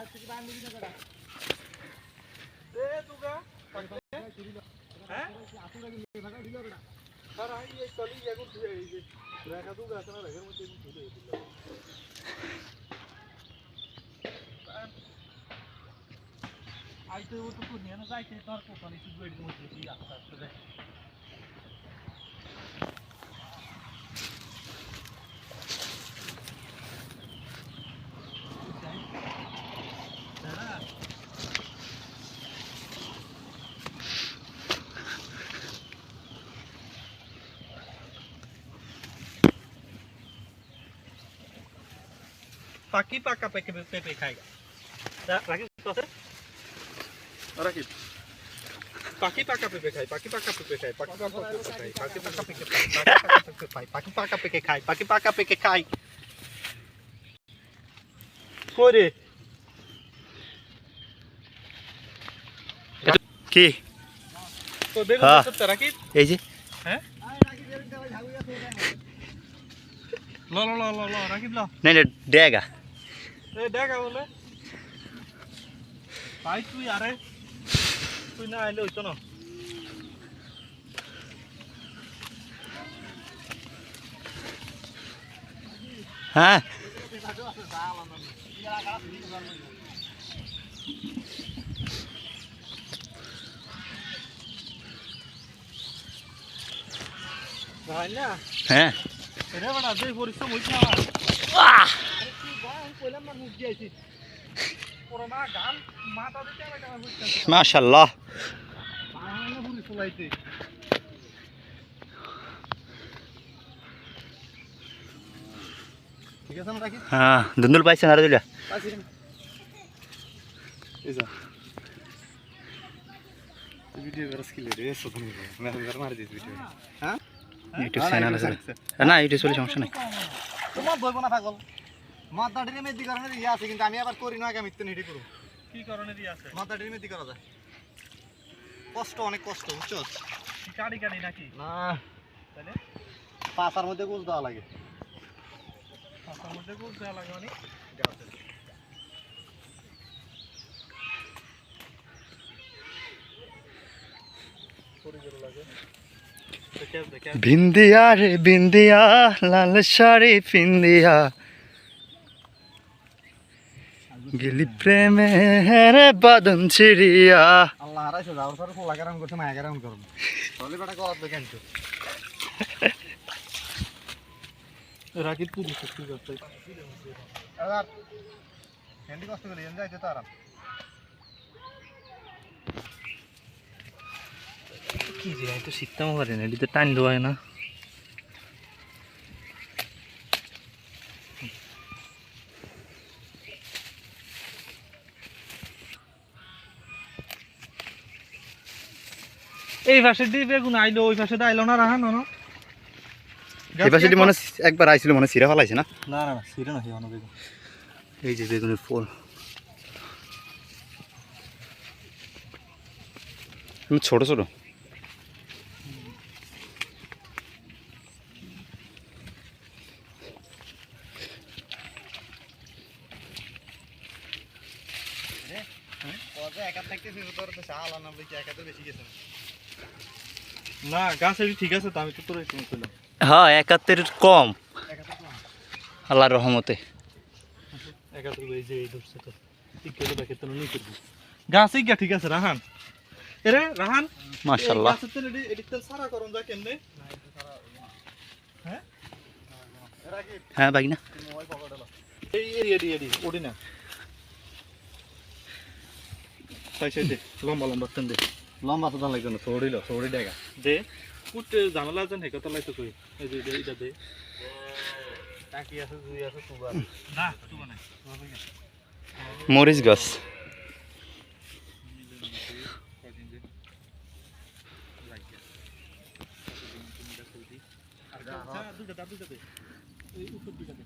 এ তুগা হ্যাঁ সারা এই কলি এখন এই যে রেখা তুগা আছে না রেখার মধ্যে ঝুলে দিল আইতে ও তো নিয়ে না যাইতে তোর কোপানি কি গইড মধ্যে কি আস্তে আস্তে দেখ পাখি পাকা পেকে পেঁপে খায়গা রাখি আছে? রাখি। পাখি পাকা পেঁপে খায় পাখি পাকা পেঁপে খায় পাখি পাকা পেঁপে খায় পাখি পাকা পেঁপে খায় পাখি পাকা পেঁপে খায় পাখি পাকা পেঁপে খায় কই কি? তো দেখো হ্যাঁ। তো রাখি। এই যে। হ্যাঁ? ল ল ল ল ল রাখি ল। নাই না ডেগা দেখা বলে ভাই তুই আরে তুই না আইলে হইতো না। হ্যাঁ। হ্যাঁ। পরিশ্রম হইছে আমার। মাশাল্লাহ না। হ্যাঁ ধুন্দুল পাইছে না। রে দিলা হ্যাঁ? ইউটিউব চ্যানেল আছে। না ইউটিউব চলে সমস্যা নাই। তোমার ধরব না পাগল। মাথাটির মেদি কারণে ইয়ে আছে কিন্তু আমি আবার করি না আগে মিথ্যে নিটি করব। কি কারণে আছে? মাথাটির মেদি করা যায়। কষ্ট অনেক কষ্ট বুঝছ? কি কাড়ি কাড়ি নাকি? না। তাহলে? পাশার মধ্যে গুজ দেওয়া লাগে। পাশার মধ্যে গুজ দেওয়া লাগে মানে? বিন্দিয়া রে বিন্দিয়া লাল শাড়ি পিন্দিয়া। গেলি প্রেমে রে বাদন ছিড়িয়া। আল্লাহ হারাইছে যাওয়ার পরে পোলা কেরাম করছে মায়া কেরাম করব। তাহলে বেটা করার দেখেন তো রাকিব তুই দিচ্ছিস কি করতে এবার হ্যান্ডি কষ্ট করে এন যাইতে তো আরাম। কি যে তো শীততাম পারে না এদিকে টান দেওয়া না। এই পাশে দিয়ে বেগুন আইলো ওই পাশে আইলো না রাহা না এই পাশে মনে হয় একবার আইছিল মনে হয় সিরা ফলাইছে না? না না না সিরে না হিয়ানো বেগুন। এই যে বেগুনের ফুল। ছোট ছোট। একা থাকতেছিস তোর তো শাল আনাম দেখি একা তো বেশি গেছে না গাছ ঠিক আছে তো আমি তো তোর হ্যাঁ একাত্তরের কম। আল্লাহর রহমতে। গাছ এই ঠিক আছে রাহান। এরে রাহান মাশাল্লাহ গাছের তেল এডি তেল সারা করুন যা কেমনে? হ্যাঁ? এরা হ্যাঁ বাকি না মোবাইল পকেটে এই এডি এডি এডি ওডি না। সাই সাই দে লম্বা লম্বা তেন দে। লম্বা তো লাগবে না ছড়িল ছড়ি ডেগা দে উঠতে ঝামেলা যেন হেকো তলাই তো কই? এই যে এটা দে। টাকি আছে দুই আছে সুগার না সুগার নাই। মরিচ গাছ। দুটা দুটা দে। এই উপর দুটা দে।